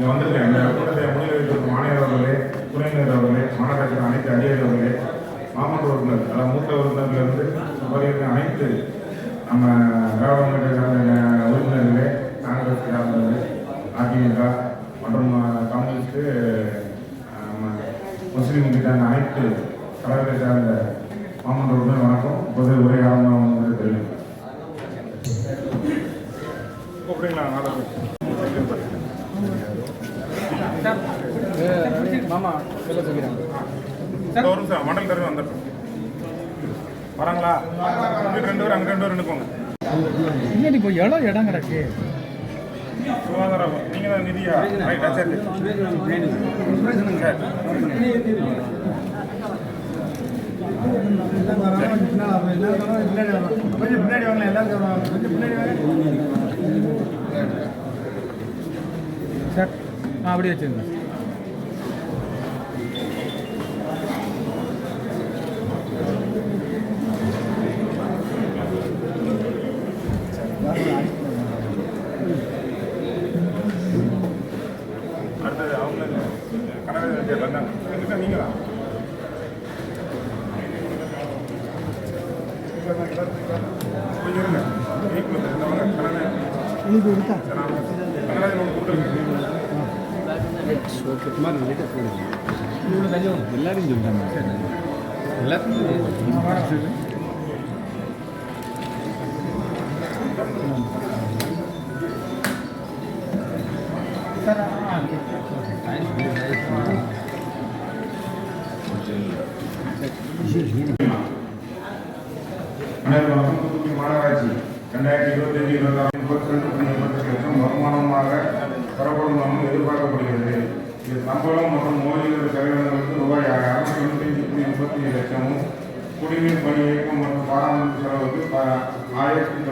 இங்கே வந்திருக்கேன். இந்த கூட்டத்தை முடிவு வைத்திருக்கும் ஆணையர் அவர்களே துணைநிலை அவர்களே மாநகராட்சி அனைத்து அதிகாரி அவர்களே மாமன்ற உறுப்பினர் அதாவது மூத்த உறுப்பினர்களிருந்து வருகிற அனைத்து நம்ம திராவிட முன்னேற்ற உறுப்பினர்களே காங்கிரஸ் சார்ந்தவர்களே அதிமுக மற்றும் அஹ், முஸ்லீம் கிட்ட அனைத்து கழகத்தை சார்ந்த மாமன்ற உறுப்பினர் வணக்கம். இப்போது உரை ஆரம்பம் வந்து தெரியும். அப்படிங்களா? மாமா சொல்ல சொல்லிடுறாங்க இந்த ஒரு நிமிஷம் மண்டல் தருவி வந்துட்டோம் வராங்களா? இங்கிட்டு ரெண்டு பேரும் அங்கே ரெண்டு பேரும் நிற்கோங்க இன்னும் இப்போ இடம் இடம் கிடக்கு? சுகாதாரம் நீங்கள் தான் நிதியா? ரைட்டா சரி. சரி கொஞ்சம் பின்னாடி வாங்க எல்லாரும் கொஞ்சம் பின்னாடி வாங்க. சார். ஆ அப்படியே வச்சுருங்க. அடுத்தது அவங்க வந்தாங்க. நீங்களா? இருங்க. ஈக்குவல் இருந்தவங்க கடனை இது எல்லாரும் சொல்லிட்டாங்க எல்லாத்தையும் மாநகராட்சி ரெண்டாயிரத்தி இருபத்தஞ்சு இருபத்தாறு முப்பத்தி ரெண்டு புள்ளி லட்சம் வருமானமாக பெறப்படும் எதிர்பார்க்கப்படுகிறது இது சம்பளம் மற்றும் ஓய்வூதிய செலவினங்களுக்கு ரூபாய் அறுநூத்தி தொண்ணூற்றி புள்ளி முப்பத்தி லட்சமும் குடிநீர் பணி இயக்கம் மற்றும் பராமரிப்பு செலவுக்கு ஆயிரத்தி தொள்ளாயிரத்தி